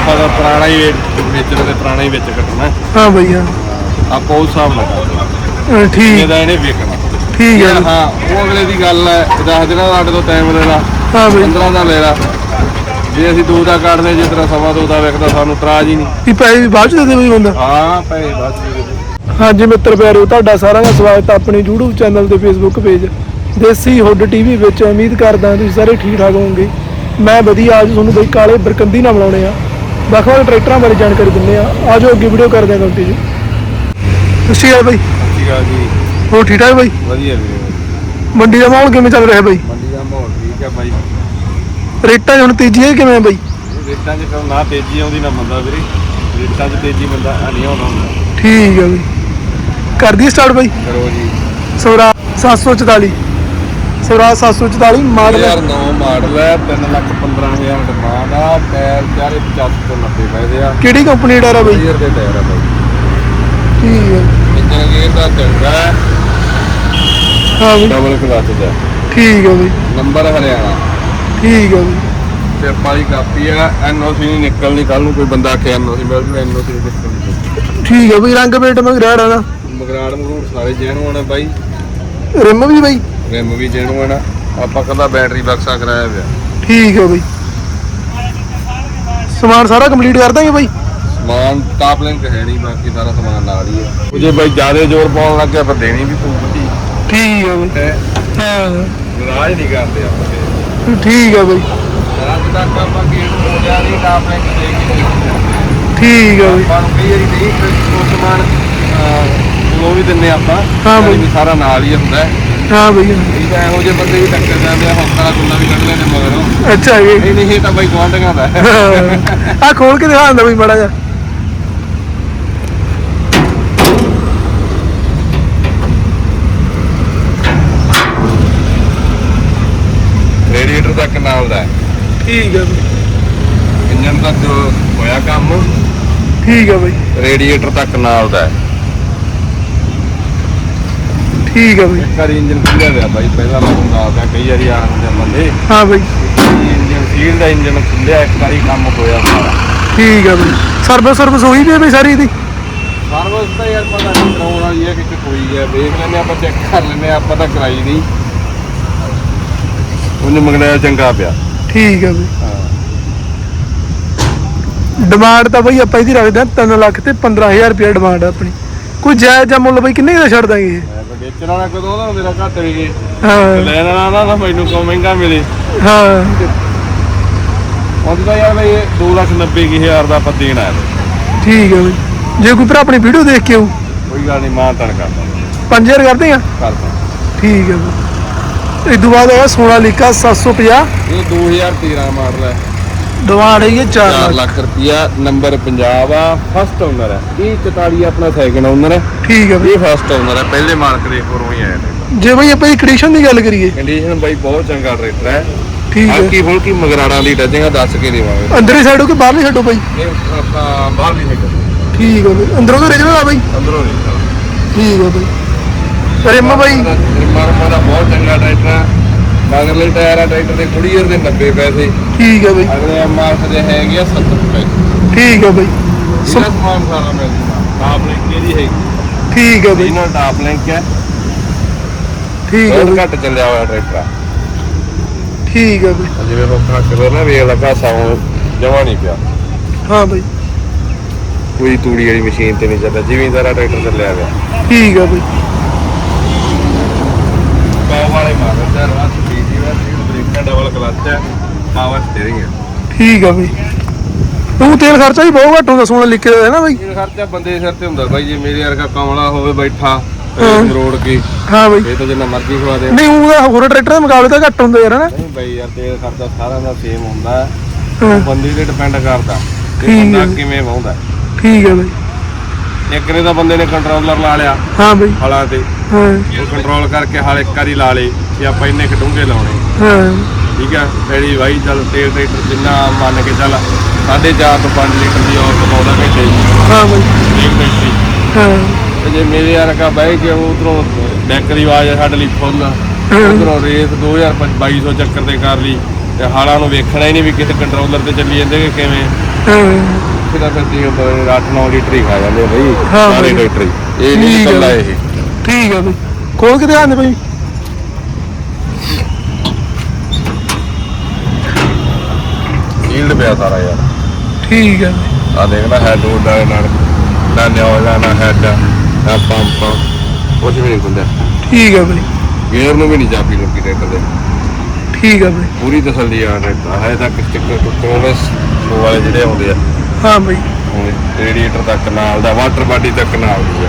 ਆਪਾਂ ਦਾ ਪੁਰਾਣਾ ਹੀ ਵੇਚਣ ਦੇ ਪੁਰਾਣਾ ਹੀ ਵਿੱਚ ਕੱਟਣਾ। ਹਾਂ ਬਈ ਹਾਂ। ਆਪਾਂ ਉਸ ਹਿਸਾਬ ਨਾਲ ਕਰਦੇ ਅਹ ਠੀਕ। ਇਹਦਾ ਇਹਨੇ ਵੇਖਣਾ। ਠੀਕ ਹੈ ਹਾਂ ਉਹ ਅਗਲੇ ਦੀ ਗੱਲ ਹੈ 10 ਦਿਨਾਂ ਦਾ ਸਾਡੇ ਤੋਂ ਟਾਈਮ ਲੈ ਲਾ ਹਾਂ ਬਈ। 15 ਦਾ ਲੈ ਲਾ। ਜੇ ਅਸੀਂ ਦੋ ਦਾ ਕੱਢਦੇ ਜਿਸ ਤਰ੍ਹਾਂ ਸਵਾ ਦੋ ਦਾ ਵੇਖਦਾ ਸਾਨੂੰ ਤਰਾਜ ਹੀ ਨਹੀਂ। ਵੀ ਪੈਸੇ ਵੀ ਬਾਅਦ ਚ ਦੇ ਦੇ ਬਈ ਬੰਦਾ? ਹਾਂ ਪੈਸੇ ਬਸ ਦੇ ਦੇ। ਹਾਂਜੀ ਮਿੱਤਰ ਪਿਆਰਿਓ ਤੁਹਾਡਾ ਸਾਰਿਆਂ ਦਾ ਸਵਾਗਤ ਹੈ ਆਪਣੇ YouTube ਚੈਨਲ ਤੇ Facebook page Desi hood TV ਵਿੱਚ ਉਮੀਦ ਕਰਦਾ ਤੁਸੀਂ ਸਾਰੇ ਠੀਕ ਠਾਕ ਹੋਵੋਗੇ। ਮੈਂ ਵਧੀਆ ਅੱਜ ਤੁਹਾਨੂੰ ਬਈ ਕਾਲੇ ਬਰਕੰਦੀ ਨਾਲ ਮਿਲਾਉਣੇ ਆ। ਵੱਖ ਵੱਖ ਟਰੈਕਟਰਾਂ ਬਾਰੇ ਜਾਣਕਾਰੀ ਦਿੰਦੇ ਆ ਆਜੋ ਅੱਗੇ ਵੀਡੀਓ ਕਰਦੇ ਆ ਕੰਟੀਨਿਊ ਤੁਸੀਂ ਆ ਬਈ। ਠੀਕ ਆ ਜੀ। ਹੋ ਠੀਕ ਠਾਕ ਬਈ? ਵਧੀਆ ਵੀਰੇ ਮੰਡੀ ਦਾ ਮਾਹੌਲ ਕਿਵੇਂ ਚੱਲ ਰਿਹਾ ਬਈ? ਮੰਡੀ ਦਾ ਮਾਹੌਲ ਠੀਕ ਹੈ ਬਾਈ। ਰੇਟਾਂ 'ਚ ਹੁਣ ਤੇਜ਼ੀ ਹੈ ਕਿਵੇਂ ਆ ਬਈ? ਰੇਟਾਂ 'ਚ ਤਾਂ ਨਾ ਤੇਜ਼ੀ ਆਉਂਦੀ ਨਾ ਮੰਦਾ ਵੀਰੇ। ਰੇਟਾਂ 'ਚ ਤੇਜ਼ੀ ਮੰਦਾ ਨਹੀਂ ਆਉਂਦਾ ਹੁੰਦਾ। ਠੀਕ ਹੈ ਬਈ। ਕਰਦੀ ਸਟਾਰਟ ਬਈ? ਕਰੋ ਜੀ। ਸਵਰਾ 744 ਸਵਰਾ 744 ਮਾਡਲ 2009 ਮਾਡਲ ਹੈ 3 ਲੱਖ 15000 ਡਿਮਾਂਡ ਆ ਟਾਇਰ ਚਾਰੇ 85 ਤੋਂ 90 ਪੈਸੇ ਆ। ਕਿਹੜੀ ਕੰਪਨੀ ਦਾ ਡਾਰਾ ਬਈ? ਕਲੀਅਰ ਦੇ ਟਾਇਰ ਆ ਬਾਈ। ਠੀਕ ਹੈ। ਇੰਜਨ ਗੇਅਰ ਦਾ ਚੰਗਾ ਹੈ। ਹਾਂ ਬਈ। ਡਬਲ ਕਲਚ ਦਾ। ਠੀਕ ਹੈ ਬਈ। ਨੰਬਰ ਹਰਿਆਣਾ। ਠੀਕ ਹੈ ਬਈ। ਤੇ ਵਾਲੀ ਕਾਪੀ ਹੈ ਐਨਓਸੀ ਨਹੀਂ ਨਿਕਲਣੀ ਕੱਲ ਨੂੰ ਕੋਈ ਬੰਦਾ ਆਖੇ ਐਨਓਸੀ ਮਿਲ ਜੂ ਐਨਓਸੀ ਨਿਕਲਣੀ। ਠੀਕ ਹੈ ਬਈ ਰੰਗ ਪੇਂਟ ਮੈਂ ਰੈਡ ਆ ਨਾ ਮਗਰਾੜ ਮਗਰੂੜ ਸਾਰੇ ਜੈਨੂਅਨ ਆ ਬਾਈ। ਰਿਮ ਵੀ ਬਈ। ਰਿਮ ਵੀ ਜੈਨੂਅਨ ਆ ਆਪਾਂ ਕੱਲਾ ਬੈਟਰੀ ਬਕਸਾ ਕਰਾਇਆ ਪਿਆ ਠੀਕ ਹੈ ਬਈ। ਸਮਾਨ ਸਾਰਾ ਕੰਪਲੀਟ ਕਰ ਦਾਂਗੇ ਬਈ? ਸਮਾਨ ਟਾਪ ਲਿੰਕ ਹੈ ਨਹੀਂ ਬਾਕੀ ਸਾਰਾ ਸਮਾਨ ਨਾਲ ਹੀ ਹੈ। ਉਹ ਜੇ ਬਾਈ ਜ਼ਿਆਦਾ ਜ਼ੋਰ ਪਾਉਣ ਲੱਗ ਗਿਆ ਫਿਰ ਦੇਣੀ ਵੀ ਪਊਗੀ ਠੀਕ ਹੈ ਬਈ। ਹੈ? ਹਾਂ। ਰਾਜ ਨਹੀਂ ਕਰਦੇ ਆਪਾਂ ਤੇ ਠੀਕ ਹੈ ਬਈ। ਰਾਜ ਤੱਕ ਆਪਾਂ ਗੇਟ ਹੋ ਜਾ ਰਹੀ ਟਾਪ ਲਿੰਕ ਦੇ ਕੇ ਠੀਕ ਹੈ ਬਈ। ਆਪਾਂ ਨੂੰ ਕਈ ਵਾਰੀ ਨਹੀਂ ਉਹ ਸਮਾਨ ਅਹ, ਉਹ ਵੀ ਦਿੰਨੇ ਆਪਾਂ ਹਾਂ ਬਾਈ। ਵੀ ਸਾਰਾ ਨਾਲ ਹੀ ਹੁੰਦਾ ਹੈ। ਹਾਂ ਬਈ। ਠੀਕ ਹੈ ਇਹੋ ਜਿਹੇ ਬੰਦੇ ਵੀ ਟੱਕਰ ਜਾਂਦੇ ਆ ਹੌਸਲਾ ਗੁੱਲਾ ਵੀ ਕੱਢ ਲੈਣੇ ਮਗਰੋਂ। ਅੱਛਾ ਜੀ। ਨਹੀਂ ਨਹੀਂ ਇਹ ਤਾਂ ਬਾਈ ਗਵਾਂਢੀਆਂ ਦਾ ਹੈ। ਆ ਖੋਲ ਕੇ ਦਿਖਾ ਦਿੰਦਾ ਬਈ ਮਾੜਾ ਜਿਹਾ। ਰੇਡੀਏਟਰ ਤੱਕ ਨਾਲ ਦਾ। ਹੈ ਠੀਕ ਹੈ ਬਈ। ਇੰਜਨ ਹੋਇਆ ਕੰਮ। ਠੀਕ ਹੈ ਬਈ। ਰੇਡੀਏਟਰ ਤੱਕ ਨਾਲ ਦਾ। ਹੈ ਠੀਕ ਹੈ ਬਈ। ਕਰੀ ਇੰਜਨ ਖੁੱਲਿਆ ਹੋਇਆ ਬਾਈ ਪਹਿਲਾਂ ਮੈਂ ਤੁਹਾਨੂੰ ਦੱਸਦਾ ਕਈ ਵਾਰੀ ਆ ਹੁੰਦੇ ਬੰਦੇ। ਹਾਂ ਬਈ। ਇੰਜਨ ਸੀਲ ਦਾ ਇੰਜਨ ਖੁੱਲਿਆ ਇੱਕ ਵਾਰੀ ਕੰਮ ਹੋਇਆ ਸਾਰਾ। ਠੀਕ ਹੈ ਬਈ। ਸਰਵਿਸ ਸਰਵਿਸ ਹੋਈ ਵੀ ਬਈ ਸਾਰੀ ਇਹਦੀ? ਸਰਵਿਸ ਤਾਂ ਯਾਰ ਪਤਾ ਨਹੀਂ ਕਰਾਉਣ ਵਾਲੀ ਹੈ ਕਿ ਕੋਈ ਹੈ ਵੇਖ ਲੈਂਦੇ ਆਪਾਂ ਚੈੱਕ ਕਰ ਲੈਂਦੇ ਆਪਾਂ ਤਾਂ ਕਰਾਈ ਨਹੀਂ। ਉਹਨੇ ਮੰਗਣਾ ਚੰਗਾ ਪਿਆ। ਠੀਕ ਹੈ ਬਈ। ਡਿਮਾਂਡ ਤਾਂ ਬਈ ਆਪਾਂ ਇਹਦੀ ਰੱਖਦੇ ਹਾਂ 3 ਲੱਖ ਤੇ 15000 ਰੁਪਏ ਡਿਮਾਂਡ ਆ ਆਪਣੀ। ਕੋਈ ਜਾਇਜ਼ ਜਾਂ ਮੁੱਲ ਬਈ ਕਿੰਨੇ ਕੁ ਦਾ ਛੱਡ ਦਾਂਗੇ ਇਹ? ਮੈਂ ਤਾਂ ਵੇਚਣ ਵਾਲਾ ਕਦੋਂ ਦਾ ਮੇਰਾ ਘੱਟ ਵੀ ਗਏ ਹਾਂ। ਲੈਣ ਵਾਲਾ ਨਾ ਨਾ ਮੈਨੂੰ ਕੋ ਮਹਿੰਗਾ ਮਿਲੇ? ਹਾਂ। ਉਹਦੀ ਤਾਂ ਯਾਰ ਬਈ 2 ਲੱਖ 90 ਕੁ ਹਜ਼ਾਰ ਦਾ ਆਪਾਂ ਦੇਣ ਤੇ। ਠੀਕ ਹੈ ਬਈ। ਜੇ ਕੋਈ ਭਰਾ ਆਪਣੀ ਵੀਡੀਓ ਦੇਖ ਕੇ ਆਊ। ਕੋਈ ਗੱਲ ਨਹੀਂ ਮਾਂ ਤਣ ਕਰਦਾ 5000 ਕਰਦੇ ਆ? ਕਰਦਾ ਠੀਕ ਹੈ ਬਈ। ਇਸ ਤੋਂ ਬਾਅਦ ਸੋਨਾਲੀਕਾ 750 ਇਹ 2013 ਮਾਡਲ ਹੈ। ਡਿਮਾਂਡ ਹੈਗੀ 4 4 ਲੱਖ। ਲੱਖ ਰੁਪਿਆ ਨੰਬਰ ਪੰਜਾਬ ਆ ਫਸਟ ਓਨਰ ਹੈ। ਇਹ 44 ਆਪਣਾ ਸੈਕਿੰਡ ਓਨਰ ਹੈ। ਠੀਕ ਹੈ ਬਈ। ਇਹ ਫਸਟ ਓਨਰ ਹੈ ਪਹਿਲੇ ਮਾਲਕ ਦੇ ਕੋਲੋਂ ਹੀ ਆਇਆ ਨੇ ਜੇ ਬਈ ਆਪਾਂ ਕੰਡੀਸ਼ਨ ਦੀ ਗੱਲ ਕਰੀਏ। ਕੰਡੀਸ਼ਨ ਬਾਈ ਬਹੁਤ ਚੰਗਾ ਟਰੈਕਟਰ ਹੈ। ਠੀਕ ਹੈ। ਹਲਕੀ ਫੁਲਕੀ ਮਗਰਾੜਾਂ ਦੀ ਟੱਚਿੰਗ ਆ ਦੱਸ ਕੇ ਦੇਵਾਂਗੇ। ਅੰਦਰਲੀ ਸਾਈਡ ਕੇ ਬਾਹਰਲੀ ਸਾਈਡ ਹੋ ਬਈ? ਇਹ ਆਪਾਂ ਬਾਹਰ ਨਹੀਂ ਹੈਗਾ ਠੀਕ ਹੈ ਬਈ। ਅੰਦਰੋਂ ਤਾਂ ਰਿਜਨਲ ਆ ਬਈ। ਅੰਦਰੋਂ ਨਹੀਂ। ਠੀਕ ਹੈ ਬਈ। ਰਿਮ ਬਈ। ਮਾਰਮਾ ਦਾ ਬਹੁਤ ਚੰਗਾ ਟਰੈਕਟਰ ਹੈ। ਮਗਰਲੇ ਟਾਇਰ ਆ ਟਰੈਕਟਰ ਦੇ ਕੁੜੀਅਰ ਦੇ 90 ਪੈਸੇ। ਠੀਕ ਹੈ ਬਈ। ਅਗਲੇ ਐਮਆਰਐਫ ਦੇ ਹੈਗੇ ਆ 70 ਪੈਸੇ ਠੀਕ ਹੈ ਬਈ। ਇਹਦਾ ਸਮਾਨ ਸਾਰਾ ਮਿਲ ਜੂਗਾ। ਟਾਪ ਲਿੰਕ ਇਹਦੀ ਹੈਗੀ। ਠੀਕ ਹੈ ਬਈ। ਇਹਨਾਂ ਟਾਪ ਲਿੰਕ ਹੈ। ਠੀਕ ਹੈ ਬਹੁਤ ਬਈ। ਘੱਟ ਚੱਲਿਆ ਹੋਇਆ ਟਰੈਕਟਰ ਆ। ਠੀਕ ਹੈ ਬਈ। ਜਿਵੇਂ ਲੋਕਾਂ ਕਦਰ ਨਾ ਵੇਖ ਲੱਗਾ ਸਾਉਂ ਜਮਾ ਨਹੀਂ ਪਿਆ। ਹਾਂ ਬਈ। ਕੋਈ ਤੂੜੀ ਵਾਲੀ ਮਸ਼ੀਨ ਤੇ ਨਹੀਂ ਚੱਲਦਾ ਜਿਵੇਂ ਸਾਰਾ ਟਰੈਕਟਰ ਚੱਲਿਆ ਗਿਆ ਠੀਕ ਹੈ ਬਈ। ਪਾਵ ਵਾਲੇ ਮਾਡਲ ਦਾ ਬ੍ਰੇਕਾਂ ਡਬਲ ਕਲਚ ਹੈ ਪਾਵਰ ਸਟੀਅਰਿੰਗ ਹੈ। ਠੀਕ ਹੈ ਬਈ। ਤੂੰ ਤੇਲ ਖਰਚਾ ਹੀ ਬਹੁਤ ਘੱਟ ਹੁੰਦਾ ਸੋਨਾ ਲਿਖ ਕੇ ਹੈ ਨਾ ਬਈ। ਇਹ ਖਰਚਾ ਬੰਦੇ ਦੇ ਸਿਰ ਤੇ ਹੁੰਦਾ ਬਾਈ ਜੇ ਮੇਰੇ ਵਰਗਾ ਕਮਲਾ ਹੋਵੇ ਬੈਠਾ ਹਾਂ। ਰੋਡ ਕੇ ਹਾਂ ਬਈ। ਇਹ ਤਾਂ ਜਿੰਨਾ ਮਰਜ਼ੀ ਖਵਾ ਦੇ। ਨਹੀਂ ਉਹਦਾ ਹੋਰ ਟਰੈਕਟਰ ਦੇ ਮੁਕਾਬਲੇ ਤਾਂ ਘੱਟ ਹੁੰਦਾ ਯਾਰ ਹਨਾ? ਨਹੀਂ ਬਾਈ ਯਾਰ ਤੇਲ ਖਰਚਾ ਸਾਰਿਆਂ ਦਾ ਸੇਮ ਹੁੰਦਾ। ਹੈ। ਹਾਂ, ਬੰਦੇ ਤੇ ਡਿਪੈਂਡ ਕਰਦਾ ਕਿ ਬੰਦਾ ਹੈ। ਕਿਵੇਂ ਵਾਹੁੰਦਾ। ਠੀਕ ਹੈ ਬਈ। ਇੱਕ ਨੇ ਤਾਂ ਬੰਦੇ ਨੇ ਕੰਟਰੋਲਰ ਲਾ ਲਿਆ ਹਾਂ ਬਈ। ਹਲਾਂ ਤੇ। ਹਾਂ। ਉਹ ਕੰਟਰੋਲ ਕਰਕੇ ਹਲ ਇੱਕ ਵਾਰੀ ਲਾ ਲੇ ਕਿ ਆਪਾਂ ਇੰਨੇ ਕੁ ਡੂੰਘੇ ਲਾਉਣੇ। ਹਾਂ। ਠੀਕ ਆ? ਤੇਰੀ ਵਾਈ ਚੱਲ ਤੇਲ ਟਰੈਕਟਰ ਜਿੰਨਾ ਮੰਨ ਕੇ ਚੱਲ 4.5 ਤੋਂ 5 ਲੀਟਰ ਦੀ ਔਰ ਕਮਾਉਂਦਾ ਘੰਟੇ ਦੀ। ਹਾਂ ਬਈ। ਇੱਕ ਟਰੈਕਟਰ ਹਾਂ। ਤੇ ਜੇ ਮੇਰੇ ਵਰਗਾ ਬਹਿ ਕੇ ਉਧਰੋਂ ਡੈਕ ਦੀ ਆਵਾਜ਼ ਸਾਡੇ ਲਈ ਫੁੱਲ ਉਧਰੋਂ ਰੇਸ 2200 ਚੱਕਰ ਤੇ ਕਰ ਲਈ। ਤੇ ਹਾਲਾਂ ਨੂੰ ਵੇਖਣਾ ਹੀ ਨਹੀਂ ਵੀ ਕਿਤੇ ਕੰਟਰੋਲਰ ਤੇ ਚੱਲੀ ਜਾਂਦੇ ਕਿ ਕਿਵੇਂ। ਹਾਂ। ਇਹਦਾ ਫਿਰ ਤੀ 8-9 ਲੀਟਰ ਹੀ ਖਾ ਜਾਂਦੇ ਆ ਬਈ ਹਾਂ ਸਾਰੇ ਬਈ। ਟਰੈਕਟਰ ਹੀ। ਇਹ ਨਹੀਂ ਠੀਕ ਆ ਬਈ। ਇਹ। ਠੀਕ ਆ ਬਈ। ਖੋਲ ਕੇ ਦਿਖਾਉਂਦੇ ਬਈ। ਸੀਲਡ ਪਿਆ ਸਾਰਾ ਯਾਰ। ਠੀਕ ਆ ਬਈ। ਆ ਦੇਖ ਲੈ ਹੈਡ ਹੁੱਡ ਵਾਲੇ ਨਾਲ। ਨਾ ਨਿਓਲਾ ਨਾ ਹੈਡ ਨਾ ਪੰਪ ਕੁਝ ਵੀ ਨਹੀਂ ਖੁੱਲਿਆ ਠੀਕ ਆ ਬਈ। ਗੇਅਰ ਨੂੰ ਵੀ ਨਹੀਂ ਚਾਬੀ ਲੱਗੀ ਟਰੈਕਟਰ ਦੇ ਠੀਕ ਆ ਬਈ। ਪੂਰੀ ਤਸੱਲੀ ਆ ਟਰੈਕਟਰ ਹੈ ਤੱਕ ਸਟicker ਟੁੱਟੇ ਹੋਣੇ ਉਹ ਵਾਲੇ ਜਿਹੜੇ ਆਉਂਦੇ ਆ। ਹਾਂ ਬਈ। ਰੇਡੀਏਟਰ ਤੱਕ ਨਾਲ ਦਾ ਵਾਟਰ ਬਾਡੀ ਤੱਕ ਨਾਲ ਦੀ ਆ।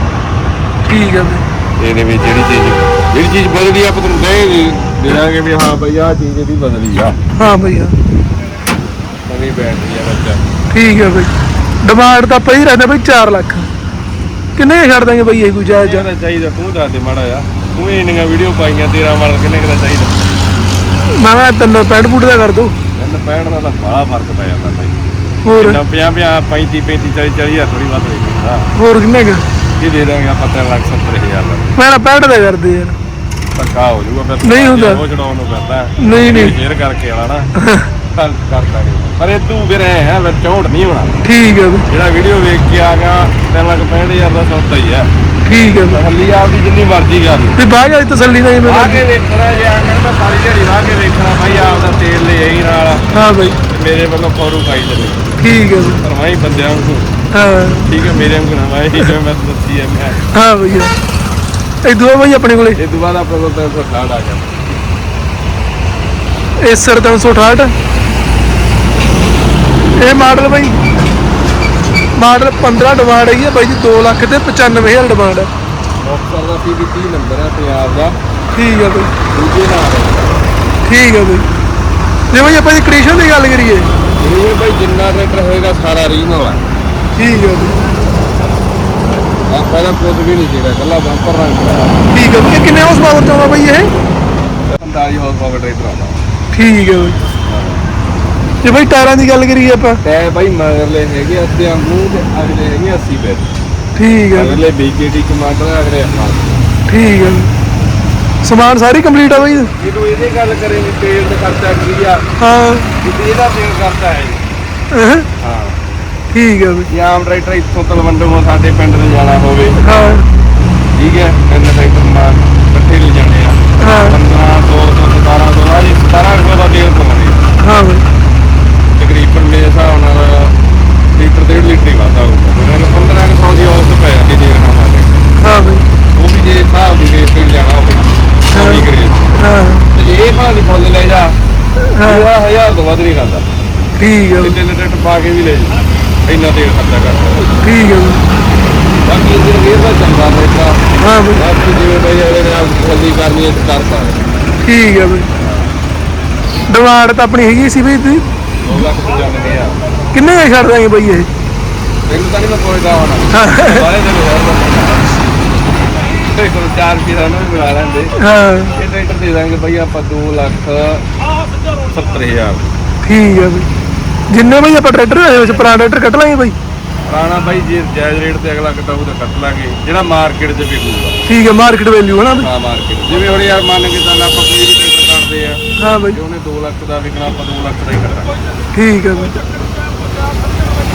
ਠੀਕ ਆ ਬਈ। ਇਹਦੇ ਵਿੱਚ ਜਿਹੜੀ ਚੀਜ਼ ਜਿਹੜੀ ਚੀਜ਼ ਬਦਲੀ ਆ ਆਪਾਂ ਤੁਹਾਨੂੰ ਦੇ ਦੇਣਾਗੇ ਵੀ ਹਾਂ ਬਈ ਆਹ ਚੀਜ਼ ਇਹਦੀ ਬਦਲੀ ਆ। ਹਾਂ ਬਈ ਹਾਂ। ਨਵੀਂ ਬੈਟਰੀ ਆ ਬੱਚਾ। ਠੀਕ ਆ ਬਈ। ਡਿਮਾਂਡ ਤਾਂ ਪਈ ਰਹਿੰਦਾ ਬਈ 4 ਲੱਖ। ਕਿੰਨੇ ਕੁ ਛੱਡ ਦਾਂਗੇ ਬਈ ਇਹ ਕੋਈ ਜਾਇਜ਼? ਜਿਹੜਾ ਚਾਹੀਦਾ? ਤੂੰ ਦੱਸ ਦੇ ਮਾੜਾ ਆ ਤੂੰ ਹੀ ਇੰਨੀਆਂ ਵੀਡੀਓ ਪਾਈਆਂ ਤੇਰਾ ਮਾਡਲ ਕਿੰਨੇ ਕੁ ਦਾ ਚਾਹੀਦਾ? ਮੈਂ ਕਿਹਾ ਤੈਨੂੰ ਪੈਂਟ ਬੂਟ ਦਾ ਕਰ ਦੋ। ਇਹਨੂੰ ਪੈਣ ਦਾ ਤਾਂ ਬੜਾ ਫ਼ਰਕ ਪੈ ਜਾਂਦਾ ਭਾਈ ਹੋਰ? ਇੰਨਾ 50 50 35 35 40 40 ਹਜ਼ਾਰ ਥੋੜੀ ਵੱਧ ਹੋਈ ਹੋਰ ਕਿੰਨੇ ਕੁ? ਇਹ ਦੇ ਦਾਂਗੇ ਆਪਾਂ 3 ਲੱਖ 70 ਹਜ਼ਾਰ ਦਾ। ਮੈਂ ਨਾ ਪੈਂਟ ਦਾ ਕਰਦੇ ਯਾਰ। ਧੱਕਾ ਹੋ ਜਾਊਗਾ ਫਿਰ। ਨਹੀਂ ਹੁੰਦਾ। ਉਹ ਚੜਾਉਣ ਨੂੰ ਪੈਂਦਾ। ਨਹੀਂ, ਨਹੀਂ। ਸ਼ੇਅਰ ਕਰਕੇ ਵਾਲਾ ਨਾ। ਕਰ ਕਰ ਦਾਂਗੇ। ਪਰ ਇਹ ਤੂੰ ਫਿਰ ਐ ਹੈ ਫਿਰ ਝੋਟ ਨਹੀਂ ਹੋਣਾ। ਠੀਕ ਬਈ। ਜਿਹੜਾ ਵੀਡੀਓ ਵੇਖ ਕੇ ਆ ਗਿਆ 3 ਲੱਖ 65 ਹਜ਼ਾਰ ਦਾ ਸੌਦਾ ਹੀ ਹੈ। ਠੀਕ ਆ ਬਈ। ਹੱਲੀ ਆਪਦੀ ਜਿੰਨੀ ਮਰਜ਼ੀ ਕਰ ਲਓ। ਤੇ ਬਾਅਦ ਵਾਲੀ ਤਸੱਲੀ ਨਾਲ ਜਿਵੇਂ ਆ। ਕੇ ਵੇਖਣਾ ਜੇ ਆ ਕੇ ਮੈਂ ਸਾਰੀ ਦਿਹਾੜੀ ਲਾ ਕੇ ਵੇਖਣਾ ਭਾਈ ਆਪਦਾ ਤੇਲ ਲੈ ਆਈ ਨਾਲ। ਹਾਂ ਬਈ। ਤੇ ਮੇਰੇ ਵੱਲੋਂ ਫੌਰੂ ਪਾਈ ਚੱਲੇ ਠੀਕ ਆ ਬਈ ਹੀ ਬੰਦਿਆਂ ਨੂੰ ਹਾਂ। ਠੀਕ ਹੈ ਮੇਰੇ ਵਾਂਗੂ ਨਾ ਮੈਂ ਜਿਵੇਂ ਮੈਂ ਤੁਹਾਨੂੰ ਦੱਸੀ ਹੈ ਮੈਂ। ਹਾਂ ਬਈ ਇਹ ਦੂਆ ਬਈ ਆਪਣੇ ਕੋਲੇ? ਇਹ ਤੋਂ ਬਾਅਦ ਆਪਣੇ ਕੋਲ ਤਾਂ ਕੋਈ ਆ ਗਿਆ। ਏਸਰ 368 ਇਹ ਮਾਡਲ ਬਈ ਮਾਡਲ 15 ਡਿਮਾਂਡ ਹੈਗੀ ਹੈ ਬਾਈ ਜੀ 2 ਲੱਖ ਤੇ 95000 ਡਿਮਾਂਡ ਹੈ ਮੁਕਤਸਰ ਦਾ 30 ਨੰਬਰ ਹੈ ਪੰਜਾਬ ਦਾ। ਠੀਕ ਹੈ ਬਈ। ਦੂਜੇ ਨਾਲ ਠੀਕ ਹੈ ਬਈ। ਜੇ ਬਈ ਆਪਾਂ ਜੀ ਕੰਡੀਸ਼ਨ ਦੀ ਗੱਲ ਕਰੀਏ ਇਹ ਭਾਈ ਜਿੰਨਾ ਰੇਟਰ ਹੋਏਗਾ ਸਾਰਾ ਰੀਜਨਲ ਹੈ ਠੀਕ ਹੈ ਬਈ ਆਪਾਂ ਦਾ ਕੁਝ ਵੀ ਨਹੀਂ ਜਿਹੜਾ ਕੱਲਾ ਬੰਪਰ ਰੰਗ ਦਾ ਠੀਕ ਹੈ ਇਹ ਕਿੰਨੇ ਹਾਊਸ ਪਾਵਰ ਤੋਂ ਆ ਬਈ ਇਹ? 45 ਹਾਰਸ ਪਾਵਰ ਟਰੈਕਟਰ ਆਉਂਦਾ ਠੀਕ ਹੈ ਬਈ। ਜੇ ਬਈ ਟਾਇਰਾਂ ਦੀ ਗੱਲ ਕਰੀਏ ਆਪਾਂ। ਟੈ ਭਾਈ ਮਗਰਲੇ ਹੈਗੇ ਅੱਧੇ ਵਾਂਗੂ ਤੇ ਅਗਲੇ ਹੈਗੇ 80 ਬੈਟ ਠੀਕ ਹੈ ਅਗਲੇ BKT ਕਮਾਂਡਰ ਅਗਲੇ ਹਾਂ ਠੀਕ ਹੈ। ਸਮਾਨ ਸਾਰੀ ਕੰਪਲੀਟ ਆ ਬਈ। ਜਦੋਂ ਇਹਦੇ ਗੱਲ ਕरेंगे ਤੇਲ ਦਾ ਖਰਚਾ ਕੀ ਆ? ਹਾਂ। ਕਿਤੇ ਇਹਦਾ ਤੇਲ ਖਰਚਾ ਹੈ। ਜੀ। ਅਹ, ਹਾਂ। ਠੀਕ ਹੈ ਬਈ। ਜੇ ਆਮ ਟਰੈਕਟਰ ਇੱਥੋਂ ਤਲਵੰਡੋਂ ਸਾਡੇ ਪਿੰਡ ਦੇ ਜਾਣਾ ਹੋਵੇ। ਹਾਂ। ਠੀਕ ਹੈ? ਤਿੰਨ ਟਰੈਕਟਰ ਮਾਰ ਇਕੱਠੇ ਲੈ ਜਾਣੇ ਆ। ਹਾਂ। 15 200 1700 ਆ ਜੀ 17 ਰੁਪਏ ਦਾ ਤੇਲ ਪਵਾਉਂਦੇ ਹਾਂ ਬਈ। ਤਕਰੀਬਨ ਮੇਰੇ ਹਿਸਾਬ ਨਾਲ ਲੀਟਰ ਡੇਢ ਲੀਟਰ ਹੀ ਵਾਧਾ ਹੋਊਗਾ। ਉਹਨਾਂ ਨੂੰ 15 ਕੁ ਸੌ ਦੀ ਔਸਤ ਪੈ ਜਾਂਦੀ ਨਾਲ। ਮਾਰੇ ਹਾਂ ਬਈ ਉਹ ਵੀ ਜੇ ਹਿਸਾਬ ਦੀ ਰੇਟ ਤੇ ਜਾਣਾ ਹੋਵੇ ਸੌਰੀ ਕਰੇ ਹਾਂ ਤੇ ਜੇ ਇਹ ਭਾਅ ਦੀ ਫੁੱਲ ਲੈ ਜਾ ਹਾਂ ਉਹਦਾ ਹਜ਼ਾਰ ਤੋਂ ਵੱਧ ਨਹੀਂ ਖਾਂਦਾ। ਠੀਕ ਹੈ ਤੇ ਬਈ, ਤਿੰਨ ਟਰੈਕਟਰ ਪਾ ਕੇ ਵੀ ਲੈ ਜਾ ਇੰਨਾ ਤੇਲ ਖਰਚਾ ਕਰਦਾ ਠੀਕ ਹੈ ਬਈ, ਬਾਕੀ ਇਹ ਗੇਅਰ ਦਾ ਚੰਗਾ ਰੇਟਾ ਹਾਂ ਬਈ। ਬਾਕੀ ਜਿਵੇਂ ਬਈ ਅਗਲੇ ਨੇ ਆਪ ਫੁੱਲੀ ਕਰਨੀ ਹੈ ਤੇ ਕਰ ਸਕਦੇ ਠੀਕ ਹੈ ਬਈ। ਡਿਮਾਂਡ ਤਾਂ ਆਪਣੀ ਹੈਗੀ ਸੀ ਬਈ ਤੁਸੀਂ 2 ਲੱਖ 95 ਹਜ਼ਾਰ। ਕਿੰਨੇ ਦਾ ਛੱਡ ਦਾਂਗੇ ਬਈ ਇਹ? ਤੈਨੂੰ ਤਾਂ ਨਹੀਂ ਮੈਂ ਪੁੱਛਦਾ ਹੋਣਾ ਸਾਰੇ ਹੋਰ ਤੇ ਕੋਲ 4 ਰੁਪਏ ਦਾ ਨਾ ਲੈਂਦੇ। ਹਾਂ। ਇਹ ਟਰੈਕਟਰ ਦੇ ਦਾਂਗੇ ਬਈ ਆਪਾਂ 2 ਲੱਖ 70 ਹਜ਼ਾਰ। ਠੀਕ ਹੈ ਬਈ। ਜਿੰਨੇ ਬਈ ਆਪਾਂ ਟਰੈਕਟਰ ਹੋਏ ਵਿੱਚ ਪੁਰਾਣਾ ਟਰੈਕਟਰ ਕੱਢ ਲਾਂਗੇ ਬਈ? ਪੁਰਾਣਾ ਬਾਈ ਜੇ ਜਾਇਜ਼ ਰੇਟ ਤੇ ਅਗਲਾ ਕਟਾਊ ਤਾਂ ਕੱਟ ਲਾਂਗੇ। ਜਿਹੜਾ ਮਾਰਕੀਟ 'ਚ ਵਿਕੂਗਾ ਠੀਕ ਹੈ ਮਾਰਕੀਟ ਵੈਲਿਊ ਹੈ ਨਾ ਬਈ? ਹਾਂ ਮਾਰਕੀਟ ਜਿਵੇਂ ਹੁਣ ਯਾਰ ਮੰਨ ਕੇ ਚੱਲ ਆਪਾਂ ਕੋਈ ਵੀ ਟਰੈਕਟਰ ਕੱਢਦੇ ਆ ਹਾਂ ਬਈ। ਜੇ ਉਹਨੇ 2 ਲੱਖ ਦਾ ਵਿਕਣਾ ਆਪਾਂ 2 ਲੱਖ ਦਾ ਹੀ ਕੱਢਾਂਗੇ ਠੀਕ ਹੈ ਬਈ।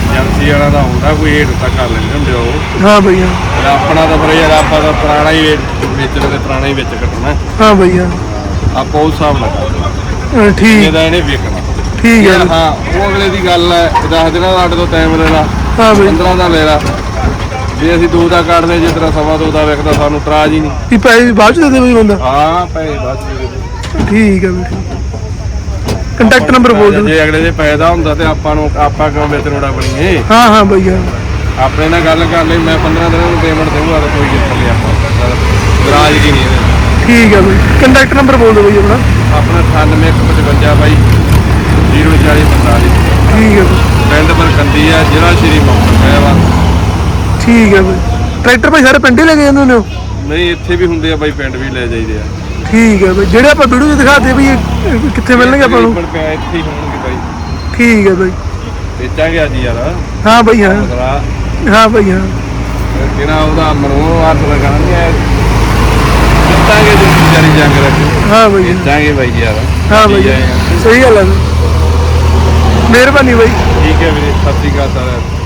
ਏਜੰਸੀ ਵਾਲਾ ਦਾ ਹੁੰਦਾ ਕੋਈ ਹੇਠ ਤੱਕ ਕਰ ਲੈਂਦੇ ਹੁੰਦੇ ਉਹ। ਹਾਂ ਬਈ ਹਾਂ। ਪਰ ਆਪਣਾ ਤਾਂ ਫਿਰ ਯਾਰ ਆਪਾਂ ਤਾਂ ਪੁਰਾਣਾ ਹੀ ਵੇਚਣ ਤੇ ਪੁਰਾਣਾ ਹੀ ਵਿੱਚ ਕੱਟਣਾ। ਹਾਂ ਬਈ ਹਾਂ। ਆਪਾਂ ਉਸ ਹਿਸਾਬ ਨਾਲ ਕਰਦੇ ਹਾਂ, ਠੀਕ। ਇਹਨੇ ਹੈ। ਹਾਂ ਉਹ ਅਗਲੇ ਦੀ ਗੱਲ ਹੈ 10 ਦਿਨਾਂ ਦਾ ਸਾਡੇ ਤੋਂ ਟਾਈਮ ਲੈ ਲਾ ਹਾਂ ਬਈ। 15 ਦਾ ਲੈ ਲਾ। ਜੇ ਅਸੀਂ ਦੋ ਦਾ ਕੱਢਦੇ ਜੇ ਤੇਰਾ ਸਵਾ ਦੋ ਦਾ ਵੇਖਦਾ ਸਾਨੂੰ ਤਰਾਜ ਹੀ ਨਹੀਂ। ਇਹ ਪੈਸੇ ਵੀ ਬਾਅਦ ਚ ਦੇ ਦੇ ਬਈ ਬੰਦਾ। ਹਾਂ ਪੈਸੇ ਬਸ ਦੇ ਦੇ। ਠੀਕ ਹੈ ਬਈ ਕੰਟੈਕਟ ਨੰਬਰ ਬੋਲ ਦਿਓ। ਜੇ ਅਗਲੇ ਦੇ ਪੈਦਾ ਹੁੰਦਾ ਤੇ ਆਪਾਂ ਨੂੰ ਆਪਾਂ ਕਿਉਂ ਵਿੱਚ ਰੋੜਾ ਬਣੀਏ? ਹਾਂ ਹਾਂ ਬਈ ਹਾਂ। ਆਪਣੇ ਨਾਲ ਗੱਲ ਕਰ ਲਈ ਮੈਂ 15 ਦਿਨਾਂ ਨੂੰ ਪੇਮੈਂਟ ਦੇਵਾਂਗਾ ਤਾਂ ਕੋਈ ਚੱਕਰ ਨਹੀਂ ਆਪਾਂ। ਦਰਾਜ ਕੀ ਨਹੀਂ ਇਹਦੇ ਠੀਕ ਹੈ ਬਈ। ਕੰਟੈਕਟ ਨੰਬਰ ਬੋਲ ਦਿਓ ਬਈ ਆਪਣਾ। ਆਪਣਾ 9855 ਬਾਈ 04045 ਠੀਕ ਹੈ ਬਈ ਪਿੰਡ ਬਰਕੰਦੀ ਆ ਜ਼ਿਲ੍ਹਾ ਸ਼੍ਰੀ ਮੁਕਤਸਰ ਸਾਹਿਬ ਠੀਕ ਹੈ ਬਈ ਟਰੈਕਟਰ ਭਾਈ ਸਾਰੇ ਪਿੰਡੇ ਲੈ ਕੇ ਜਾਂਦੇ ਹੁੰਦੇ ਹੋ? ਨਹੀਂ ਇੱਥੇ ਵੀ ਹੁੰਦੇ ਆ ਬਾਈ ਪਿੰਡ ਵੀ ਲੈ ਜਾਈਦੇ ਆ। ਠੀਕ ਹੈ ਬਈ। ਜਿਹੜੇ ਆਪਾਂ ਵੀਡੀਓ 'ਚ ਦਿਖਾਤੇ ਵੀ ਇਹ ਇਹ ਕਿੱਥੇ ਮਿਲਣਗੇ ਆਪਾਂ ਨੂੰ? ਤਕਰੀਬਨ ਪਿਆ ਇੱਥੇ ਹੀ ਹੋਣਗੇ ਬਾਈ। ਠੀਕ ਹੈ ਬਈ। ਵੇਚਾਂਗੇ ਅੱਜ ਯਾਰ। ਹਾਂ ਬਈ ਹਾਂ। ਮਗਰਾ ਹਾਂ ਬਈ ਹਾਂ। ਕਿਹੜਾ ਉਹਦਾ ਮਨੋਂ ਹੱਥ ਲਗਾਉਣਗੇ। ਐ ਜਿੱਤਾਂਗੇ ਜੋ ਵਿਚਾਰੀ ਜੰਗ ਰੱਖੀ। ਹਾਂ ਬਈ। ਵੇਚਾਂਗੇ ਬਾਈ ਯਾਰ। ਹਾਂ ਬਈ। ਸਹੀ ਗੱਲ ਹੈ। ਮਿਹਰਬਾਨੀ ਬਾਈ। ਠੀਕ ਹੈ ਵੀਰੇ ਸਤਿ ਸ਼੍ਰੀ ਅਕਾਲ ਸਾਰਿਆਂ ਨੂੰ।